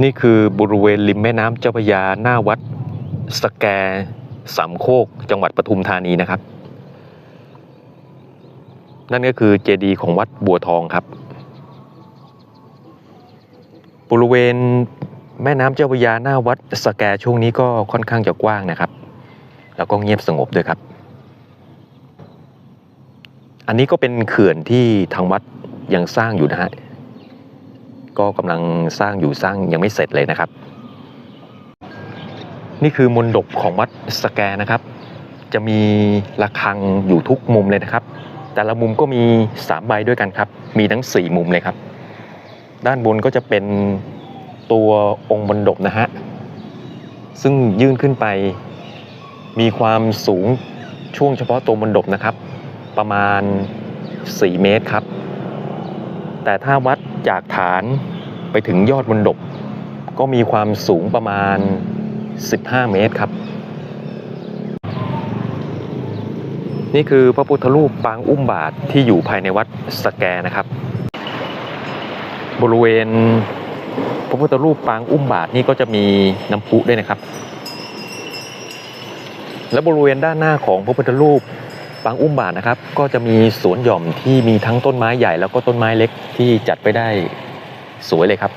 นี่คือบริเวณริมแม่น้ำเจ้าพระยาหน้าวัดสแกสามโคกจังหวัดปทุมธานีนะครับ นั่นก็คือเจดีย์ของวัดบัวทองครับ บริเวณแม่น้ำเจ้าพระยาหน้าวัดสแกช่วงนี้ก็ค่อนข้างจะกว้างนะครับ แล้วก็เงียบสงบด้วยครับ อันนี้ก็เป็นเขื่อนที่ทางวัดยังสร้างอยู่นะฮะ ก็กำลังสร้างอยู่สร้างยังไม่เสร็จเลยนะครับ นี่คือมนดบของวัดสแกนะครับ จะมีระฆังอยู่ทุกมุมเลยนะครับ แต่ละมุมก็มี3ใบด้วยกันครับ มีทั้ง 4 มุมเลยครับ ด้านบนก็จะเป็นตัวองค์มนดบนะฮะซึ่งยื่นขึ้นไปมีความสูงช่วงเฉพาะตัวมนดบนะครับ ประมาณ 4 เมตรครับ แต่ถ้าวัดจากฐาน ไปถึงยอดมนดบ ก็มีความสูงประมาณ 15 เมตรครับ นี่คือพระพุทธรูปปางอุ้มบาทที่อยู่ภายในวัดสแกนะครับ บริเวณพระพุทธรูปปางอุ้มบาทนี่ก็จะมีน้ำพุด้วยนะครับ และบริเวณด้านหน้าของพระพุทธรูปปางอุ้มบาทนะครับ ก็จะมีสวนหย่อมที่มีทั้งต้นไม้ใหญ่แล้วก็ต้นไม้เล็กที่จัดไปได้ สวยเลยครับ